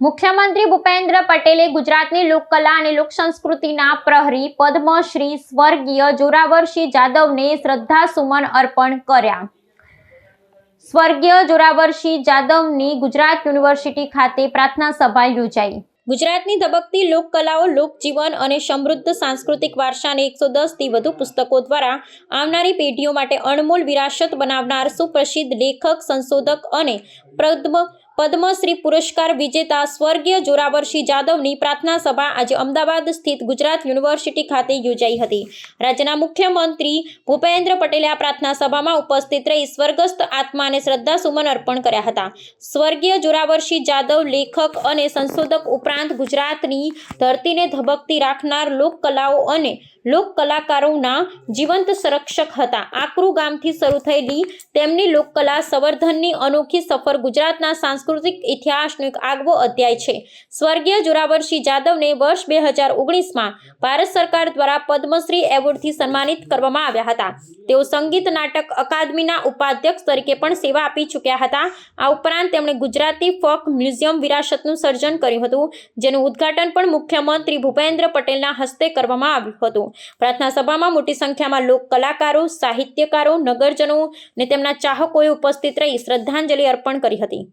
મુખ્યમંત્રી ભૂપેન્દ્ર પટેલે ગુજરાતની લોકકલા અને લોકસંસ્કૃતિના પ્રહરી પદ્મશ્રી સ્વર્ગીય જોરાવરસિંહ જાદવને શ્રદ્ધાસુમન અર્પણ કર્યા. સ્વર્ગીય જોરાવરસિંહ જાદવની ગુજરાત યુનિવર્સિટી ખાતે પ્રાર્થના સભા યોજાઈ. ગુજરાતની ધબકતી લોકકલાઓ, લોકજીવન અને સમૃદ્ધ સાંસ્કૃતિક વારસાને એકસો દસથી વધુ પુસ્તકો દ્વારા આવનારી પેઢીઓ માટે અણમોલ વિરાસત બનાવનાર સુપ્રસિદ્ધ લેખક, સંશોધક અને પદ્મ પદ્મશ્રી પુરસ્કાર વિજેતા સ્વર્ગીય જોરાવરસિંહ જાદવની પ્રાર્થના સભા આજે અમદાવાદ સ્થિત ગુજરાત યુનિવર્સિટી ખાતે યોજાઈ હતી. રાજ્યના મુખ્યમંત્રી ભૂપેન્દ્ર પટેલે આ પ્રાર્થના સભામાં ઉપસ્થિત રહી સ્વર્ગસ્થ આત્માને શ્રદ્ધાસુમન અર્પણ કર્યા હતા. સ્વર્ગીય જોરાવરસિંહ જાદવ લેખક અને સંશોધક ઉપરાંત ગુજરાતની ધરતીને ધબકતી રાખનાર લોકકલાઓ અને લોક કલાકારોના જીવંત સંરક્ષક હતા. આકરુ ગામથી શરૂ થયેલી તેમની લોકકલા સંવર્ધનની અનોખી સફર ગુજરાતના સાંસ્કૃતિક ઇતિહાસનો એક આગવો અધ્યાય છે. સ્વર્ગીય જોરાવરસિંહ જાદવને વર્ષ બે હજાર ઓગણીસમાં ભારત સરકાર દ્વારા પદ્મશ્રી એવોર્ડથી સન્માનિત કરવામાં આવ્યા હતા. તેઓ સંગીત નાટક અકાદમીના ઉપાધ્યક્ષ તરીકે પણ સેવા આપી ચૂક્યા હતા. આ ઉપરાંત તેમણે ગુજરાતી ફોક મ્યુઝિયમ વિરાસતનું સર્જન કર્યું હતું, જેનું ઉદ્ઘાટન પણ મુખ્યમંત્રી ભૂપેન્દ્ર પટેલના હસ્તે કરવામાં આવ્યું હતું. પ્રાર્થના સભામાં મોટી સંખ્યામાં લોક કલાકારો, સાહિત્યકારો, નગરજનો અને તેમના ચાહકોએ ઉપસ્થિત રહી શ્રદ્ધાંજલિ અર્પણ કરી હતી.